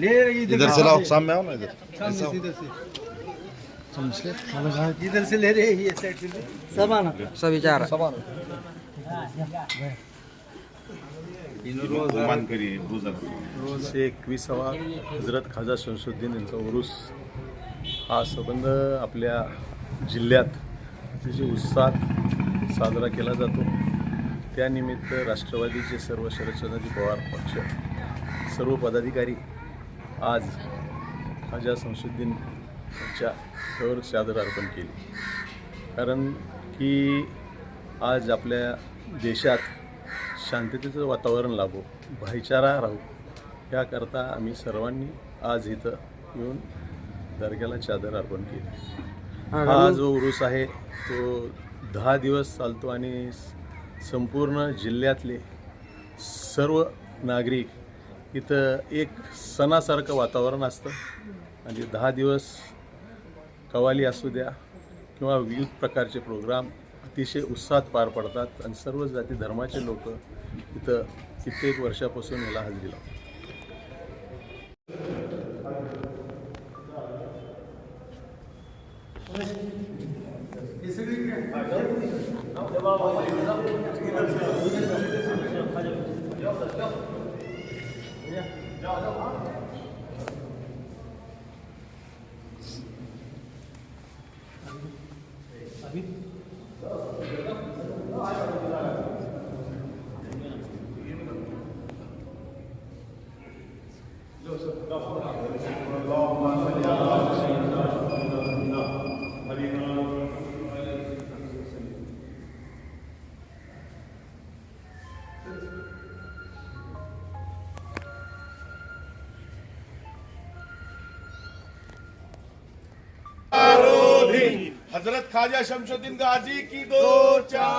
ले इधर से लाओ सामने आओ ना इधर। सामने से इधर से। इधर से ले रहे ये साइड से ले। सबाना। सविचार मानकरी बुजर रोज एकविसावा हजरत खाजा शमशुद्दीन यांचा उरूस. हा संबंध आपल्या जिल्ह्यात अतिशय उत्साहात साजरा केला जातो. त्यानिमित्त राष्ट्रवादीचे सर्व शरदचंद्रजी पवार पक्ष सर्व पदाधिकारी आज खाजा शमशुद्दीन यांच्या चादर अर्पण केली. कारण की आज आपल्या देशात शांततेचं वातावरण लाभो भाईचारा राहू याकरता आम्ही सर्वांनी आज इथं येऊन दर्ग्याला चादर अर्पण केली. हा जो उरूस आहे तो दहा दिवस चालतो आणि संपूर्ण जिल्ह्यातले सर्व नागरिक इथं एक सणासारखं वातावरण असतं. आणि दहा दिवस कवाली असू द्या किंवा विविध प्रकारचे प्रोग्राम अतिशय उत्साहात पार पडतात आणि सर्व जाती धर्माचे लोक इथं कित्येक वर्षापासून याला हजेरी लावतात. الله हजरत ख्वाजा शमशुद्दीन गाजी की दो चार।